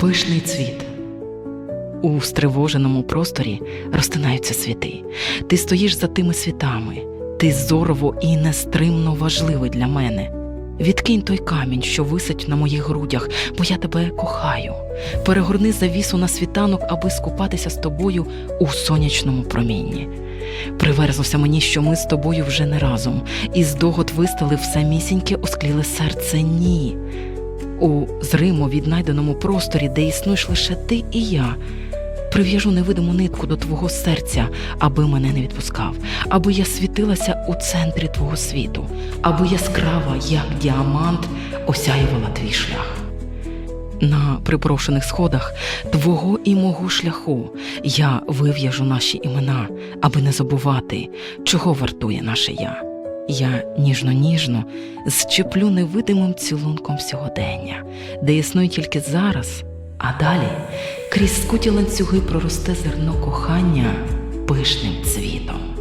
Пишний цвіт. У стривоженому просторі розтинаються світи. Ти стоїш за тими світами, ти зорово і нестримно важливий для мене. Відкинь той камінь, що висить на моїх грудях, бо я тебе кохаю. Перегорни завісу на світанок, аби скупатися з тобою у сонячному промінні. Приверзлося мені, що ми з тобою вже не разом, і здогад вистали в самісіньке оскліле серце ні. У зримо віднайденому просторі, де існуєш лише ти і я, прив'яжу невидиму нитку до твого серця, аби мене не відпускав, аби я світилася у центрі твого світу, аби яскрава, як діамант, осяювала твій шлях. На припрошених сходах твого і мого шляху я вив'яжу наші імена, аби не забувати, чого вартує наше я. Я ніжно-ніжно зчеплю невидимим цілунком сьогодення, де існує тільки зараз, а далі крізь скуті ланцюги проросте зерно кохання пишним цвітом.